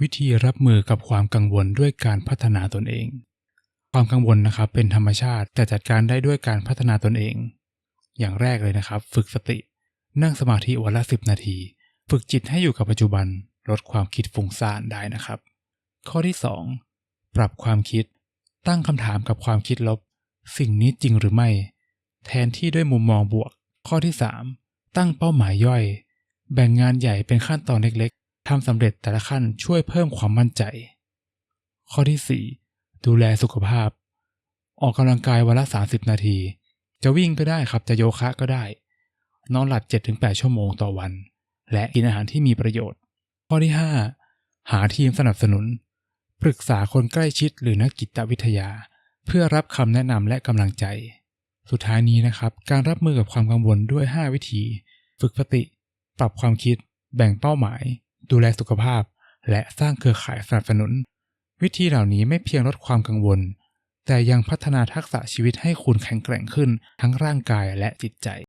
วิธีรับมือกับความกังวลด้วยการพัฒนาตนเอง ความกังวลนะครับเป็นธรรมชาติแต่จัดการได้ด้วยการพัฒนาตนเอง อย่างแรกเลยนะครับ ฝึกสติ นั่งสมาธิวันละ10นาที ฝึกจิตให้อยู่กับปัจจุบัน ลดความคิดฟุ้งซ่านได้นะครับ ข้อที่ 2 ปรับความคิด ตั้งคำถามกับความคิดลบ สิ่งนี้จริงหรือไม่ แทนที่ด้วยมุมมองบวก ข้อที่ 3 ตั้งเป้าหมายย่อย แบ่งงานใหญ่เป็นขั้นตอนเล็ก ทำสำเร็จแต่ละขั้นช่วยเพิ่มความมั่นใจ ข้อที่ 4 ดูแลสุขภาพ ออกกำลังกายวันละ 30 นาที จะวิ่งก็ได้ครับจะโยคะก็ได้ นอนหลับ 7-8 ชั่วโมงต่อวัน และกินอาหารที่มีประโยชน์ ข้อที่ 5 หาทีมสนับสนุน ปรึกษาคนใกล้ชิดหรือนักจิตวิทยา เพื่อรับคำแนะนำและกำลังใจ สุดท้ายนี้นะครับ การรับมือกับความกังวลด้วย 5 วิธี ฝึกสติ ปรับความคิด แบ่งเป้าหมาย ดูแลสุขภาพ และสร้างเครือข่ายสนับสนุน วิธีเหล่านี้ไม่เพียงลดความกังวล แต่ยังพัฒนาทักษะชีวิตให้คุณแข็งแกร่งขึ้นทั้งร่างกายและจิตใจ